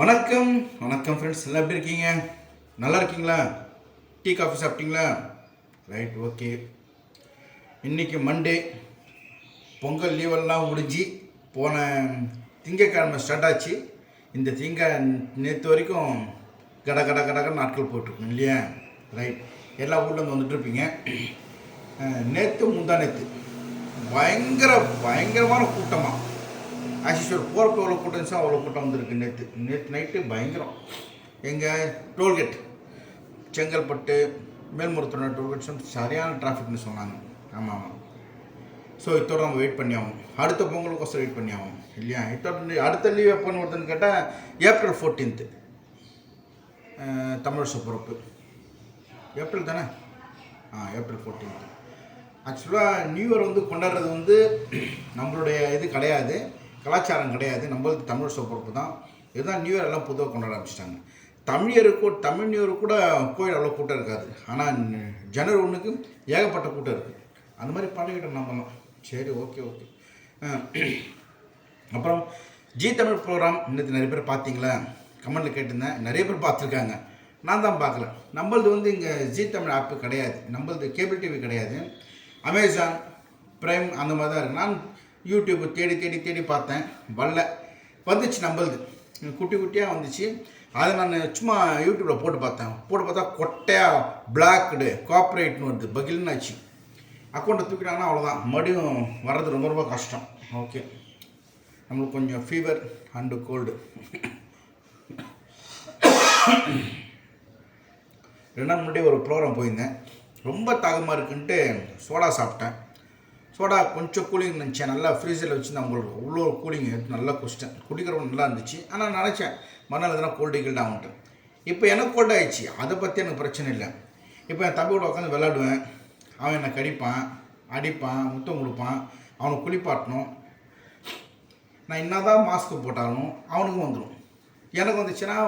வணக்கம் வணக்கம் ஃப்ரெண்ட்ஸ் எல்லாம் எப்படி இருக்கீங்க? நல்லா இருக்கீங்களா? டீ காஃபி சாப்பிட்டீங்களா? ரைட் ஓகே இன்னைக்கு மண்டே பொங்கல் லீவெல்லாம் முடிஞ்சு போன திங்கக்கிழமை ஸ்டார்ட் ஆச்சு. இந்த திங்க நேற்று வரைக்கும் கட கட கடக நாட்கள் போட்டிருக்கோம் இல்லையா? ரைட் எல்லா ஊர்லேருந்து வந்துட்டுருப்பீங்க நேற்று முந்தா நேற்று பயங்கர பயங்கரமான கூட்டமாக ஆசிஸ்வர் போகிறப்ப எவ்வளோ கூட்டம் இருந்துச்சோ அவ்வளோ கூட்டம் வந்திருக்கு நேற்று நேற்று நைட்டு பயங்கரம். எங்கள் டோல்கேட் செங்கல்பட்டு மேல்மருத்துவ டோல்கேட் சரியான டிராஃபிக்னு சொன்னாங்க. ஆமாம் ஆமாம் ஸோ இத்தோட நம்ம வெயிட் பண்ணி ஆகும் அடுத்த பொங்கலுக்கோசரம் வெயிட் பண்ணி ஆகும் இல்லையா? இத்தோட அடுத்த லீவ் எப்போன்னு ஒருத்தன்னு கேட்டால் ஏப்ரல் ஃபோர்டீன்த்து தமிழ் சுப்பரப்பு. ஏப்ரல் தானே? ஆ ஏப்ரல் ஃபோர்டீன்த்து ஆக்சுவலாக நியூ இயர் வந்து கொண்டாடுறது வந்து நம்மளுடைய இது கிடையாது. கலாச்சாரம் கிடையாது. நம்மளுக்கு தமிழ் பிறப்பு தான். இதுதான் நியூ இயர் எல்லாம் பொதுவாக கொண்டாட ஆரம்பிச்சிட்டாங்க. தமிழ் இயருக்கு தமிழ் நியூ இயர் கூட கோயில் அவ்வளோ கூட்டம் இருக்காது. ஆனால் ஜனவரி ஒன்றுக்கு ஏகப்பட்ட கூட்டம் இருக்குது அந்த மாதிரி பண்ணிக்கிட்டோம் நம்மலாம் சரி ஓகே ஓகே. அப்புறம் ஜி தமிழ் ப்ரோக்ராம் இன்னைக்கு நிறைய பேர் பார்த்தீங்களா? கமெண்டில் கேட்டிருந்தேன். நிறைய பேர் பார்த்துருக்காங்க. நான் தான் பார்க்கல. நம்மளது வந்து இங்கே ஜி தமிழ் ஆப்பு கிடையாது. நம்மளது கேபிள் டிவி கிடையாது. அமேசான் ப்ரைம் அந்த மாதிரி தான் இருக்குது நான் யூடியூப்பு தேடி தேடி தேடி பார்த்தேன். வரல. வந்துச்சு நம்மளுது. குட்டி குட்டியாக வந்துச்சு. அதை நான் சும்மா யூடியூப்பில் போட்டு பார்த்தேன். போட்டு பார்த்தா கொட்டையாக பிளாக்டு காப்பரேட்னு வருது. பகில்னு ஆச்சு. அக்கௌண்ட்டை தூக்கிட்டாங்கன்னா அவ்வளோதான் மறுபடியும் வர்றது ரொம்ப ரொம்ப கஷ்டம். ஓகே நம்மளுக்கு கொஞ்சம் ஃபீவர் அண்டு கோல்டு ரெண்டு நாள் முன்னாடி ஒரு ப்ரோக்ராம் போயிருந்தேன். ரொம்ப தாகமாக இருக்குன்ட்டு சோடா சாப்பிட்டேன். சோடா கொஞ்சம் கூலிங் நினச்சேன் நல்லா ஃப்ரீசரில் வச்சு நான் உங்களுக்கு அவ்வளோ கூலிங். நல்லா குடிச்சிட்டேன் குடிக்கிறவங்க நல்லா இருந்துச்சு. ஆனால் நினச்சேன் மறுநாள் எதனா கோல்டு கீல்டு ஆகும்ட்டு இப்போ எனக்கு கோல்டு ஆயிடுச்சு. அதை பற்றி எனக்கு பிரச்சனை இல்லை. இப்போ என் தம்பியோட உட்காந்து விளாடுவேன் அவன் என்னை கடிப்பான் அடிப்பான் முத்தம் கொடுப்பான். அவனை குளிப்பாட்டணும். நான் என்னதான் மாஸ்க் போட்டாலும் அவனுக்கும் வந்துடும் எனக்கு வந்துச்சுன்னா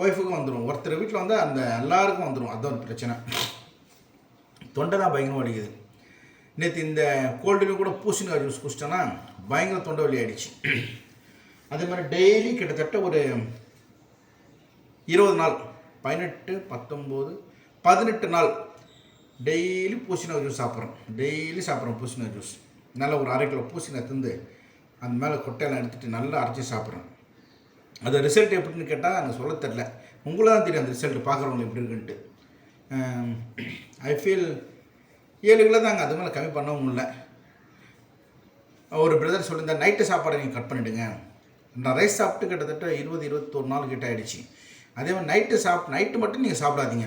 ஒய்ஃபுக்கும் வந்துடும் ஒருத்தர் வீட்டில் வந்து அந்த எல்லாருக்கும் வந்துடும் அதுதான் ஒரு பிரச்சனை. தொண்டை தான் பயங்கரமாக வலிக்குது நேற்று இந்த கோல்டுலையும் கூட பூசணிக்காய் ஜூஸ் குடிச்சிட்டேன்னா பயங்கர தொண்டை வலி ஆயிடுச்சு. அதே மாதிரி டெய்லி கிட்டத்தட்ட ஒரு இருபது நாள் பதினெட்டு பத்தொம்போது பதினெட்டு நாள் டெய்லி பூசணிக்காய் ஜூஸ் சாப்பிட்றோம். டெய்லி சாப்பிட்றோம் பூசணிக்காய் ஜூஸ் நல்லா ஒரு அரை கிலோ பூசணிக்காய் தந்து அந்த மேலே கொட்டையெல்லாம் எடுத்துகிட்டு நல்லா அரைச்சி சாப்பிட்றேன் அது ரிசல்ட் எப்படின்னு கேட்டால் எனக்கு சொல்ல தெரில உங்களுக்கு தான் தெரியும் அந்த ரிசல்ட் பார்க்குறவங்க எப்படி இருக்குன்ட்டு. ஐ ஃபீல் ஏழு கிலோ தாங்க அது மேலே கம்மி பண்ணவும் முடியல ஒரு பிரதர் சொல்லியிருந்தார் நைட்டு சாப்பாடை நீங்கள் கட் பண்ணிவிடுங்க நான் ரைஸ் சாப்பிட்டு கிட்டத்தட்ட இருபது இருபத்தொரு நாள் கிட்ட ஆகிடுச்சு அதே மாதிரி நைட்டு சாப்பிட்டு நைட்டு மட்டும் நீங்கள் சாப்பிடாதீங்க.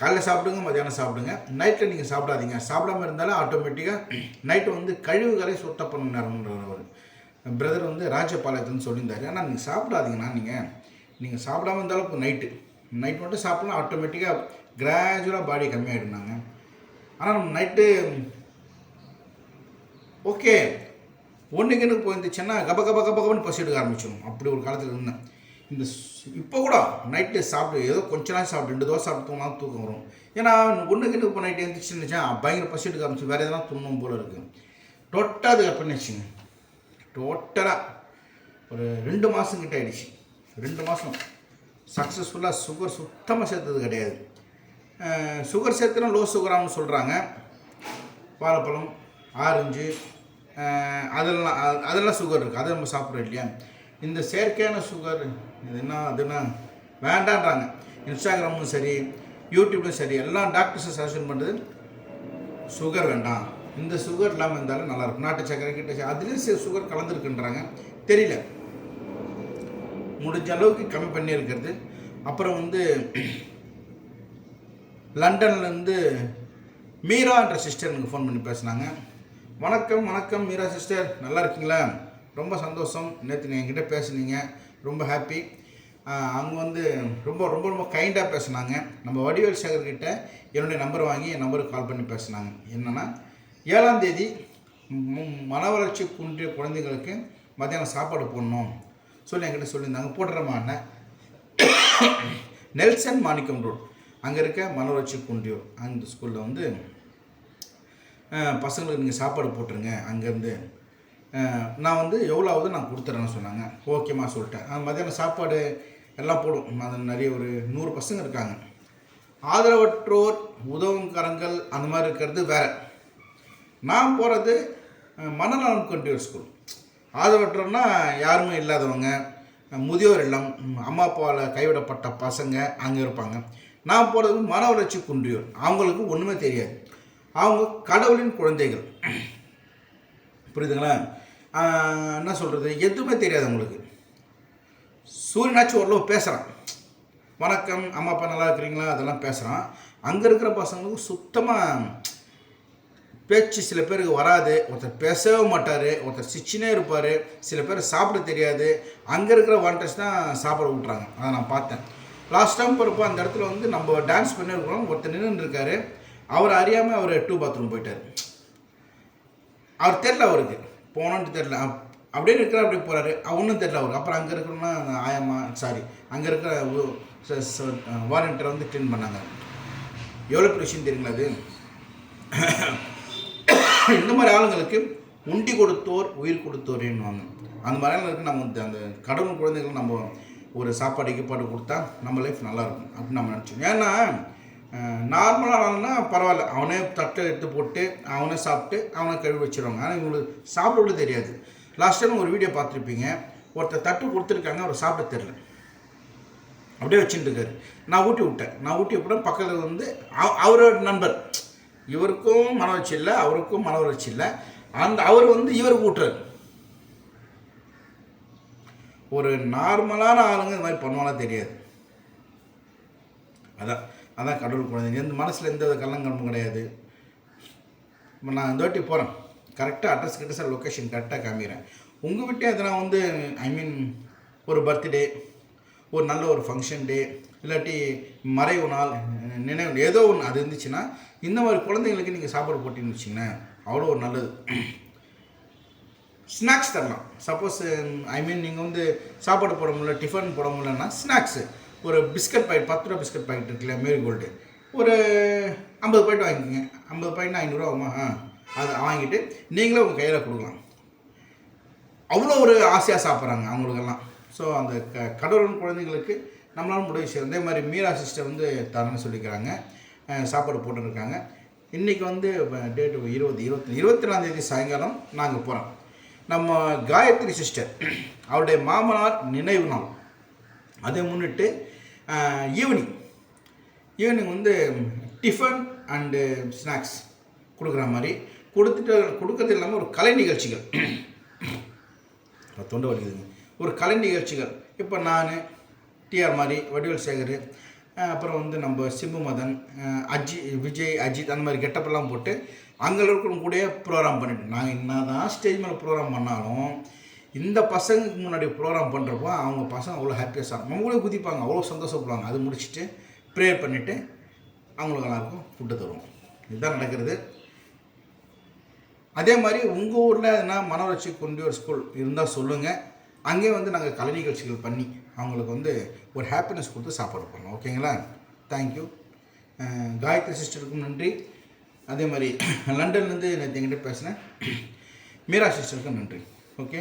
காலைல சாப்பிடுங்க மதியானம் சாப்பிடுங்க. நைட்டில் நீங்கள் சாப்பிடாதீங்க. சாப்பிடாம இருந்தாலும் ஆட்டோமேட்டிக்காக நைட்டு வந்து கழிவுகளை சுத்தம் பண்ணுறாருன்ற ஒரு பிரதர் வந்து ராஜபாளையத்துன்னு சொல்லியிருந்தாரு. ஆனால் நீங்கள் சாப்பிடாதீங்கண்ணா நீங்கள் நீங்கள் சாப்பிடாம இருந்தாலும் நைட்டு நைட் மட்டும் சாப்பிட்லாம் ஆட்டோமேட்டிக்காக கிராஜுவலாக பாடி கம்மியாகிடுனாங்க ஆனால் நம்ம நைட்டு ஓகே ஒன்றுக்குன்னு போயிருந்துச்சுன்னா கப கப கப கபன்னு பசி எடுக்க ஆரம்பிச்சிடும் அப்படி ஒரு காலத்தில் இருந்தேன். இந்த இப்போ கூட நைட்டு சாப்பிட்டு ஏதோ கொஞ்ச நாள் சாப்பிட்டு ரெண்டு தோசை சாப்பிட்டு தூங்கினா தூக்கம் வரும். ஏன்னா ஒன்றுக்கு இப்போ நைட்டு எழுந்திரிச்சுன்னு பயங்கர பசி எடுக்க ஆரம்பிச்சு வேறு எதனா துண்ணும் போல் இருக்குது டோட்டலாக அது கற்பனை வச்சுங்க டோட்டலாக ஒரு ரெண்டு மாதம் கிட்ட ஆயிடுச்சு. ரெண்டு மாதம் சக்ஸஸ்ஃபுல்லாக சுகர் சுத்தமாக சேர்த்தது கிடையாது. சுகர் சேர்த்துனா லோ சுகராகனு சொல்கிறாங்க வாழைப்பழம் ஆரஞ்சு அதெல்லாம் அதெல்லாம் சுகர் இருக்குது அதை நம்ம சாப்பிட்றோம் இல்லையா? இந்த செயற்கையான சுகர் இது என்ன அதுனா வேண்டான்றாங்க. இன்ஸ்டாகிராமும் சரி யூடியூப்லையும் சரி எல்லாம் டாக்டர்ஸை சஜஷன் பண்ணுறது சுகர் வேண்டாம். இந்த சுகர் இல்லாமல் இருந்தாலும் நல்லாயிருக்கும் நாட்டு சக்கரை கிட்ட அதுலேயும் சில சுகர் கலந்துருக்குன்றாங்க. தெரியல. முடிஞ்ச அளவுக்கு கம்மி பண்ணி இருக்கிறது. அப்புறம் வந்து லண்டன்லேருந்து மீரான்ற சிஸ்டர் எனக்கு ஃபோன் பண்ணி பேசுனாங்க. வணக்கம் வணக்கம் மீரா சிஸ்டர் நல்லா இருக்கீங்களா? ரொம்ப சந்தோஷம். நேற்று நீங்கள் என்கிட்ட பேசுனீங்க. ரொம்ப ஹாப்பி அவங்க வந்து ரொம்ப ரொம்ப ரொம்ப கைண்டாக பேசுனாங்க. நம்ம வடிவேல் சேகர்கிட்ட என்னுடைய நம்பர் வாங்கி என் நம்பருக்கு கால் பண்ணி பேசுனாங்க. என்னென்னா ஏழாம் தேதி மன வளர்ச்சி குன்றிய குழந்தைங்களுக்கு மத்தியானம் சாப்பாடு போடணும். சொல்லி என்கிட்ட சொல்லியிருந்தாங்க. போட்டுறமாண்ணே நெல்சன் மாணிக்கம் ரோட் அங்கே இருக்க மனோரட்சி குன்றியூர் அந்த ஸ்கூலில் வந்து பசங்களுக்கு நீங்கள் சாப்பாடு போட்டுருங்க அங்கேருந்து. நான் வந்து எவ்வளோ ஆகுது நான் கொடுத்துட்றேன்னு சொன்னாங்க. ஓகேம்மா சொல்லிட்டேன். அந்த மதியானம் சாப்பாடு எல்லாம் போடும். அது நிறைய ஒரு நூறு பசங்க இருக்காங்க. ஆதரவற்றோர் உதவும் கரங்கள் அந்த மாதிரி இருக்கிறது வேற. நான் போகிறது மனநலம் கண்டியூர் ஸ்கூல் ஆதரவற்றோர்னா யாருமே இல்லாதவங்க முதியோர் இல்லம் அம்மா அப்பாவால் கைவிடப்பட்ட பசங்க அங்கே இருப்பாங்க. நான் போகிறது மன வளர்ச்சி குன்றியோர். அவங்களுக்கு ஒன்றுமே தெரியாது. அவங்க கடவுளின் குழந்தைகள். புரியுதுங்களா? என்ன சொல்கிறது எதுவுமே தெரியாது அவங்களுக்கு. சூரியனாச்சும் ஓரளவு பேசுகிறான் வணக்கம் அம்மா அப்பா நல்லா இருக்கிறீங்களா? அதெல்லாம் பேசுகிறான் அங்கே இருக்கிற பசங்களுக்கு சுத்தமாக பேச்சு சில பேருக்கு வராது. ஒருத்தர் பேசவே மாட்டார். ஒருத்தர் சிச்சினே இருப்பார். சில பேர் சாப்பிட தெரியாது. அங்கே இருக்கிற வாண்டர்ஸ் தான் சாப்பிட விட்றாங்க அதை நான் பார்த்தேன். லாஸ்ட் டைம் போகிறப்போ அந்த இடத்துல வந்து நம்ம டான்ஸ் பண்ணிருக்கிறோம். ஒருத்தர் நின்று இருக்காரு அவர் அறியாமல் அவர் டூ பாத்ரூம் போயிட்டார். அவர் தெரில அவருக்கு. போனோன்ட்டு தெரில அப்- அப்படியே இருக்கிற அப்படியே போகிறாரு ஒன்றும் தெரில அவருக்கு. அப்புறம் அங்கே இருக்கிறோம்னா ஆயம்மா சாரி அங்கே இருக்கிற வாலண்டியரை வந்து க்ளீன் பண்ணாங்க. எவ்வளோ பெரிய விஷயம் தெரியுங்களா அது? இந்த மாதிரி ஆளுங்களுக்கு உண்டி கொடுத்தோர் உயிர் கொடுத்தோரேன்னுவாங்க அந்த மாதிரி ஆளுங்களுக்கு நம்ம அந்த கடவுள் குழந்தைகள் நம்ம ஒரு சாப்பாடு கீப்பாடு கொடுத்தா நம்ம லைஃப் நல்லாயிருக்கும் அப்படின்னு நம்ம நினச்சோம் ஏன்னா நார்மலாக ஆளுனா பரவாயில்ல. அவனே தட்டை எடுத்து போட்டு அவனே சாப்பிட்டு அவனை கழுவி வச்சிருவாங்க. ஆனால் இவங்களுக்கு சாப்பிட தெரியாது. லாஸ்ட் டைம் ஒரு வீடியோ பார்த்துருப்பீங்க. ஒருத்தர் தட்டு கொடுத்துருக்காங்க அவர் சாப்பிட தெரில அப்படியே வச்சுட்டுருக்காரு நான் ஊட்டி விட்டேன். நான் ஊட்டி விட்டேன் பக்கத்தில் வந்து அவரோட நண்பர். இவருக்கும் மன வளர்ச்சி இல்லை அவருக்கும் மன வளர்ச்சி இல்லை. அந்த அவர் வந்து இவருக்கு ஊட்டுறாரு. ஒரு நார்மலான ஆளுங்க இந்த மாதிரி பண்ணுவாலாம் தெரியாது. அதான் அதான் கடவுள் குழந்தைங்க எந்த மனசில் எந்த வித கிடையாது. இப்போ நான் இந்த வாட்டி போகிறேன் கரெக்டாக அட்ரஸ் கிட்ட சார் லொக்கேஷன் கரெக்டாக காமிக்கிறேன். உங்கள் வீட்டே எதனா வந்து ஐ மீன் ஒரு பர்த்டே ஒரு நல்ல ஒரு ஃபங்க்ஷன் டே இல்லாட்டி மறைவு நாள் நினைவு ஏதோ ஒன்று அது இருந்துச்சுன்னா இந்த மாதிரி குழந்தைங்களுக்கு நீங்கள் சாப்பாடு போட்டின்னு வச்சிங்கன்னா அவ்வளோ ஒரு நல்லது. ஸ்நாக்ஸ் தரலாம். சப்போஸ் ஐ மீன் நீங்கள் வந்து சாப்பாடு போட முடியல டிஃபன் போட முடியலன்னா ஸ்நாக்ஸு ஒரு பிஸ்கட் பாக்கெட் பத்து ரூபா பிஸ்கட் பாக்கெட் இருக்குல்ல மேரி கோல்டு ஒரு ஐம்பது பாயிண்ட் வாங்கிக்கோங்க. ஐம்பது பாயிண்ட் ஐநூறுரூவா ஆகுமா? ஆ அதை வாங்கிட்டு நீங்களே உங்கள் கையில் கொடுக்கலாம். அவ்வளோ ஒரு ஆசையாக சாப்பிட்றாங்க அவங்களுக்கெல்லாம். ஸோ அந்த க கடவுளின் குழந்தைங்களுக்கு நம்மளால முடிய விஷயம். அதே மாதிரி மீரா சிஸ்டர் வந்து தரேன்னு சொல்லிக்கிறாங்க. சாப்பாடு போட்டுருக்காங்க இன்றைக்கி வந்து டேட்டு இருபது இருபத்தி இருபத்தி தேதி சாயங்காலம் நாங்கள் போகிறோம் நம்ம காயத்ரி சிஸ்டர் அவருடைய மாமனார் நினைவு நாள். அதை முன்னிட்டு ஈவினிங் ஈவினிங் வந்து டிஃபன் அண்டு ஸ்நாக்ஸ் கொடுக்குற மாதிரி கொடுத்துட்டு கொடுக்கறது இல்லாமல் ஒரு கலை நிகழ்ச்சிகள். தொண்டை வலிக்குதுங்க. ஒரு கலை நிகழ்ச்சிகள். இப்போ நான் டிஆர் மாதிரி வடிவேல் சேகர் அப்புறம் வந்து நம்ம சிம்பு மதன் அஜி விஜய் அஜித் அந்த மாதிரி கெட்டப்பெல்லாம் போட்டு அங்கே இருக்கிறவங்க கூடயே ப்ரோக்ராம் பண்ணிட்டு நாங்கள் என்ன தான் ஸ்டேஜ் மேலே ப்ரோக்ராம் பண்ணாலும் இந்த பசங்களுக்கு முன்னாடி ப்ரோக்ராம் பண்ணுறப்போ அவங்க பசங்க அவ்வளோ ஹாப்பியாக சாப்பிடும் நம்ம கூட குதிப்பாங்க அவ்வளோ சந்தோஷப்படுவாங்க. அது முடிச்சுட்டு ப்ரேயர் பண்ணிவிட்டு அவங்களுக்கு எல்லாருக்கும் ஃபுட்டு தருவோம். இதுதான் நடக்கிறது. அதே மாதிரி உங்கள் ஊரில் எதுனா மனவளர்ச்சி கொண்டு ஒரு ஸ்கூல் இருந்தால் சொல்லுங்கள் அங்கேயே வந்து நாங்கள் கலை நிகழ்ச்சிகள் பண்ணி அவங்களுக்கு வந்து ஒரு ஹாப்பினஸ் கொடுத்து சாப்பாடு பண்ணலாம் ஓகேங்களா தேங்க்யூ காயத்ரி சிஸ்டருக்கும் நன்றி. அதே மாதிரி லண்டன்லேருந்து நேற்று எங்கிட்ட பேசினேன். மீரா சிஸ்டருக்கும் நன்றி. ஓகே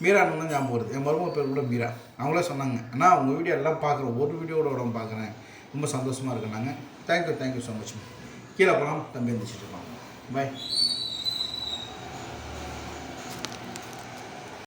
மீரா அண்ணன் ஞாபகம் வருது. என் மருமக பேர் கூட மீரா. அவங்களே சொன்னாங்க நான் உங்கள் வீடியோ எல்லாம் பார்க்குறேன். ஒரு வீடியோட உடம்பு பார்க்குறேன். ரொம்ப சந்தோஷமாக இருக்குனாங்க thank you thank you so much கீழே போகலாம் தம்பி எழுந்திரிச்சிட்டு இருப்பாங்க பாய்